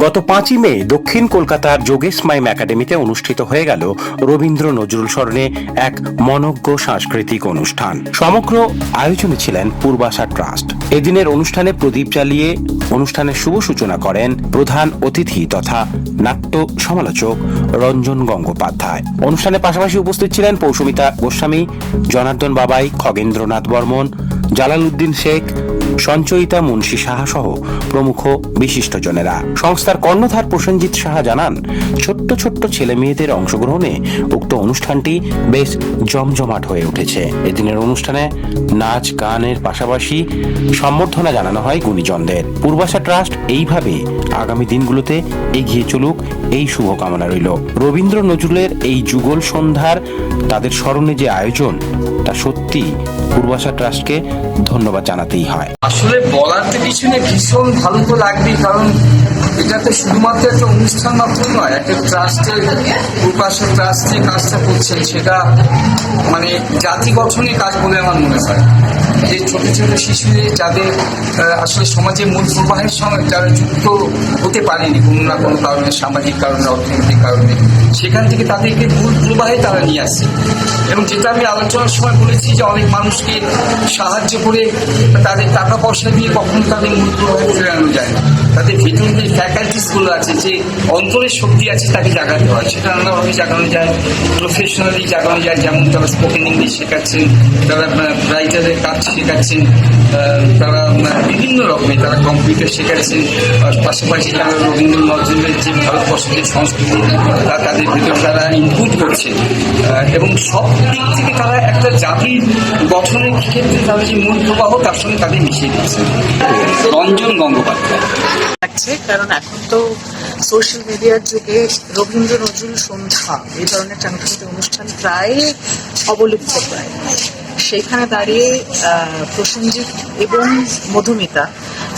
গত পাঁচই মে দক্ষিণ কলকাতার যোগেশ মাইম একাডেমিতে অনুষ্ঠিত হয়ে গেল রবীন্দ্র নজরুল স্মরণে এক মনজ্ঞ সাংস্কৃতিক অনুষ্ঠান। সমগ্র আয়োজনে ছিলেন পূর্বাশা ট্রাস্ট। এদিনের অনুষ্ঠানে প্রদীপ জ্বালিয়ে অনুষ্ঠানের শুভ সূচনা করেন প্রধান অতিথি তথা নাট্য সমালোচক রঞ্জন গঙ্গোপাধ্যায়। অনুষ্ঠানের পাশাপাশি উপস্থিত ছিলেন পৌসুমিতা গোস্বামী, জনার্দন বাবাই, খগেন্দ্রনাথ বর্মন জালালউদ্দিন শেখ সঞ্চয়িতা মুন্সী সাহা সহ প্রমুখ বিশিষ্টজনেরা। সংস্থার কর্ণধার প্রসেনজিৎ সাহা জানান, ছোট্ট ছোট্ট ছেলে মেয়েদের অংশগ্রহণে উক্ত অনুষ্ঠানটি বেশ জমজমাট হয়ে উঠেছে। এদিনের অনুষ্ঠানে নাচ, গানের পাশাপাশি সম্বর্ধনা জানানো হয় গুণীজনদের। পূর্বাশা ট্রাস্ট এইভাবে আগামী দিনগুলোতে এগিয়ে চলুক, এই শুভকামনা রইল। রবীন্দ্র নজরুলের এই যুগল সন্ধ্যার তাদের স্মরণে যে আয়োজন তা সত্যি, পূর্বাশা ট্রাস্টকে ধন্যবাদ জানাতেই হয়। আসলে বলার তো কিছু নেই ভীষণ ভালো তো লাগবেই কারণ এটা তো শুধুমাত্র একটা অনুষ্ঠান মাত্র নয়, একটা ট্রাস্টের, পূর্বাশা ট্রাস্ট যে কাজটা করছেন, সেটা মানে জাতি গঠনের কাজ বলে আমার মনে হয়। যে ছোটো ছোট শিশুদের যাদের আসলে সমাজের মূল প্রবাহের সঙ্গে যারা যুক্ত হতে পারেনি, কোনো না কোনো কারণে, সামাজিক কারণে, অর্থনৈতিক কারণে, সেখান থেকে তাদেরকে মূল প্রবাহে তারা নিয়ে আসে। এবং যেটা আমি আলোচনার সময় বলেছি যে অনেক মানুষকে সাহায্য করে তাদের টাকা পয়সা দিয়ে কখনো তাদের মূল প্রবাহে ফেরানো যায় না। তাদের ভেতরে যে ফ্যাকাল্টিসগুলো আছে, যে অন্তরের শক্তি আছে তাকে জাগাতে হয়। সেটা নানাভাবে জাগানো যায় প্রফেশনালি জাগানো যায়, যেমন তারা স্পোকেন ইংলিশ শেখাচ্ছেন তারা রাইটারের কাজ শেখাচ্ছেন তারা বিভিন্ন রকমের তারা কম্পিউটার শেখাচ্ছেন পাশাপাশি তারা রবীন্দ্র নজরুলের যে ভারতবর্ষের সংস্কৃতি, তা তাদের ভিতরে তারা ইনপুট করছে। এবং সব দিক থেকে তারা একটা জাতির গঠনের ক্ষেত্রে তারা যে মূল প্রবাহ, তার সঙ্গে তাদের মিশিয়ে দিচ্ছে। রঞ্জন গঙ্গোপাধ্যায়। লাগছে, কারণ এখন তো সোশ্যাল মিডিয়ার যুগে রবীন্দ্র নজরুল সন্ধ্যা, এই ধরনের সাংস্কৃতিক অনুষ্ঠান প্রায় অবলুপ্ত প্রায়। সেখানে দাঁড়িয়ে প্রসেনজিৎ এবং মধুমিতা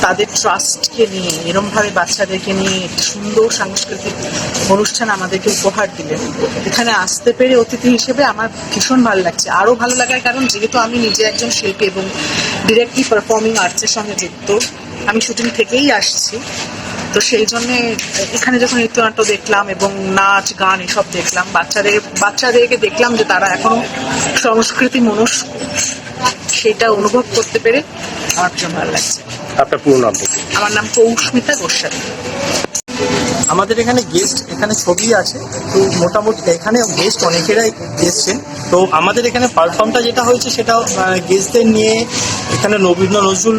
তাদের ট্রাস্টকে নিয়ে, এরমভাবে বাচ্চাদেরকে নিয়ে সুন্দর সাংস্কৃতিক অনুষ্ঠান আমাদেরকে উপহার দিলেন। এখানে আসতে পেরে অতিথি হিসেবে আমার ভীষণ ভালো লাগছে। আরও ভালো লাগার কারণ, যেহেতু আমি নিজে একজন শিল্পী এবং ডিরেক্টলি পারফর্মিং আর্টসের সঙ্গে যুক্ত আমি শুটিং থেকেই আসছি। তো সেই জন্যে এখানে যখন নৃত্যনাট্য দেখলাম এবং নাচ গান এসব দেখলাম বাচ্চাদের বাচ্চাদেরকে দেখলাম যে তারা এখনও সংস্কৃতি মনস্ক সেটা অনুভব করতে পেরে আমার ভীষণ ভালো লাগছে। আপনার পুরো নাম আমার নাম কৌস্মিতা গোস্বামী। আমাদের এখানে গেস্ট এখানে ছবি আছে তো মোটামুটি, এখানে গেস্ট অনেকেরাই এসছেন। তো আমাদের এখানে পারফর্মটা যেটা হয়েছে, সেটা গেস্টদের নিয়ে এখানে রবীন্দ্র নজরুল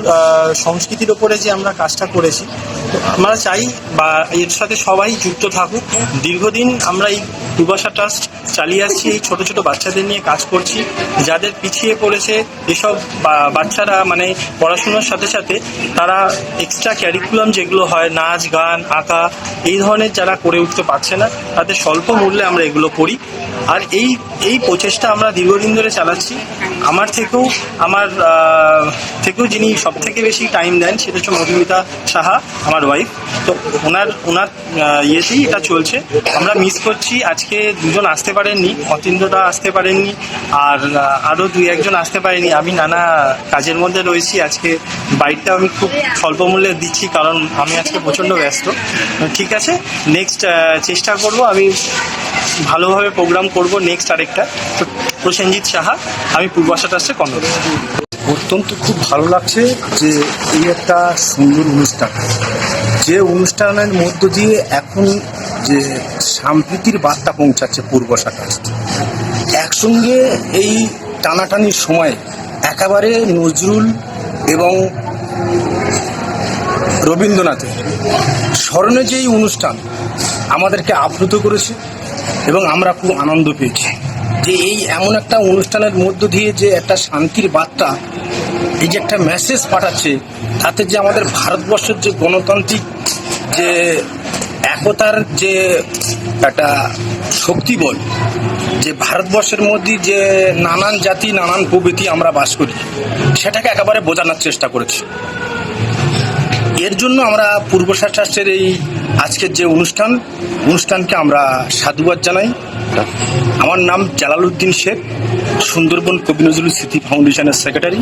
সংস্কৃতির ওপরে যে আমরা কাজটা করেছি আমরা চাই বা এর সাথে সবাই যুক্ত থাকুক। দীর্ঘদিন আমরা এই দুর্বাসা ট্রাস্ট চালিয়ে আসছি, এই ছোট ছোট বাচ্চাদের নিয়ে কাজ করছি। যাদের পিছিয়ে পড়েছে এসব বাচ্চারা মানে পড়াশোনার সাথে সাথে তারা এক্সট্রা ক্যারিকুলাম যেগুলো হয়, নাচ, গান, আঁকা, এই ধরনের যারা করে উঠতে পারছে না, তাদের স্বল্প মূল্যে আমরা এগুলো করি। আর এই এই প্রচেষ্টা আমরা দীর্ঘদিন ধরে চালাচ্ছি। আমার থেকেও আমার থেকেও যিনি সব থেকে বেশি টাইম দেন, সেটা হচ্ছে মধুমিতা সাহা, আমার ওয়াইফ তো ওনার ওনার ইয়েতেই এটা চলছে। আমরা মিস করছি, আজকে দুজন আসতে পারেননি অতীন্দ্রদা আসতে পারেননি, আর আরও দুই একজন আসতে পারেনি। আমি নানা কাজের মধ্যে রয়েছি, আজকে বাইকটা আমি খুব স্বল্প মূল্যে দিচ্ছি, কারণ আমি আজকে প্রচণ্ড ব্যস্ত। ঠিক আছে নেক্সট চেষ্টা করব, আমি ভালোভাবে প্রোগ্রাম করব নেক্সট আরেকটা। তো প্রসেনজিৎ সাহা, আমি পূর্বাশা ট্রাস্টের কর্ণধার অত্যন্ত খুব ভালো লাগছে যে এই একটা সুন্দর অনুষ্ঠান। যে অনুষ্ঠানের মধ্য দিয়ে এখন যে সাম্প্রীতির বার্তা পৌঁছাচ্ছে পূর্ব ট্রাস্ট একসঙ্গে এই টানাটানির সময় একেবারে নজরুল এবং রবীন্দ্রনাথের স্মরণে যে এই অনুষ্ঠান আমাদেরকে আপ্লুত করেছে এবং আমরা খুব আনন্দ পেয়েছি। যে এই এমন একটা অনুষ্ঠানের মধ্য দিয়ে যে একটা শান্তির বার্তা এই যে একটা মেসেজ পাঠাচ্ছে, তাতে যে আমাদের ভারতবর্ষের যে গণতান্ত্রিক যে একতার যে একটা শক্তি বল, যে ভারতবর্ষের মধ্যে যে নানান জাতি, নানান প্রভৃতি আমরা বাস করি, সেটাকে একেবারে বোঝানোর চেষ্টা করেছি। এর জন্য আমরা পূর্বশা ট্রাস্টের এই আজকের যে অনুষ্ঠান, অনুষ্ঠানকে আমরা সাধুবাদ জানাই। আমার নাম জালালউদ্দিন শেখ, সুন্দরবন কবি নজরুল স্মৃতি ফাউন্ডেশনের সেক্রেটারি।